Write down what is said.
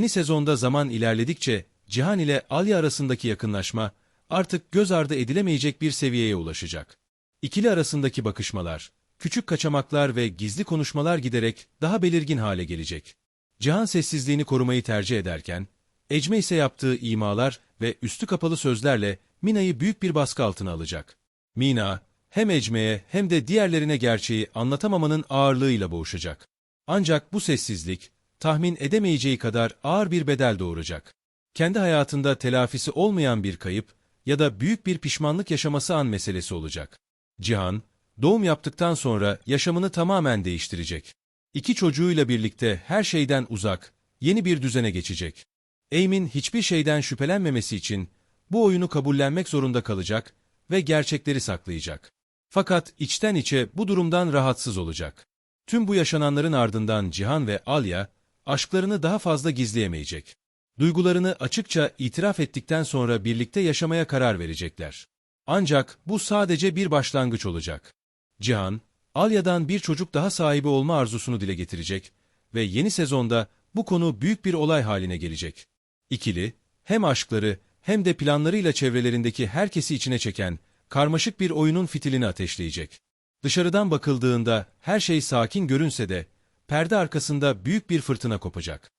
Yeni sezonda zaman ilerledikçe Cihan ile Alya arasındaki yakınlaşma artık göz ardı edilemeyecek bir seviyeye ulaşacak. İkili arasındaki bakışmalar, küçük kaçamaklar ve gizli konuşmalar giderek daha belirgin hale gelecek. Cihan sessizliğini korumayı tercih ederken, Ecme ise yaptığı imalar ve üstü kapalı sözlerle Mina'yı büyük bir baskı altına alacak. Mina, hem Ecme'ye hem de diğerlerine gerçeği anlatamamanın ağırlığıyla boğuşacak. Ancak bu sessizlik, tahmin edemeyeceği kadar ağır bir bedel doğuracak. Kendi hayatında telafisi olmayan bir kayıp ya da büyük bir pişmanlık yaşaması an meselesi olacak. Cihan, doğum yaptıktan sonra yaşamını tamamen değiştirecek. İki çocuğuyla birlikte her şeyden uzak, yeni bir düzene geçecek. Eam'in hiçbir şeyden şüphelenmemesi için bu oyunu kabullenmek zorunda kalacak ve gerçekleri saklayacak. Fakat içten içe bu durumdan rahatsız olacak. Tüm bu yaşananların ardından Cihan ve Alya, aşklarını daha fazla gizleyemeyecek. Duygularını açıkça itiraf ettikten sonra birlikte yaşamaya karar verecekler. Ancak bu sadece bir başlangıç olacak. Cihan, Alya'dan bir çocuk daha sahibi olma arzusunu dile getirecek ve yeni sezonda bu konu büyük bir olay haline gelecek. İkili, hem aşkları hem de planlarıyla çevrelerindeki herkesi içine çeken, karmaşık bir oyunun fitilini ateşleyecek. Dışarıdan bakıldığında her şey sakin görünse de, perde arkasında büyük bir fırtına kopacak.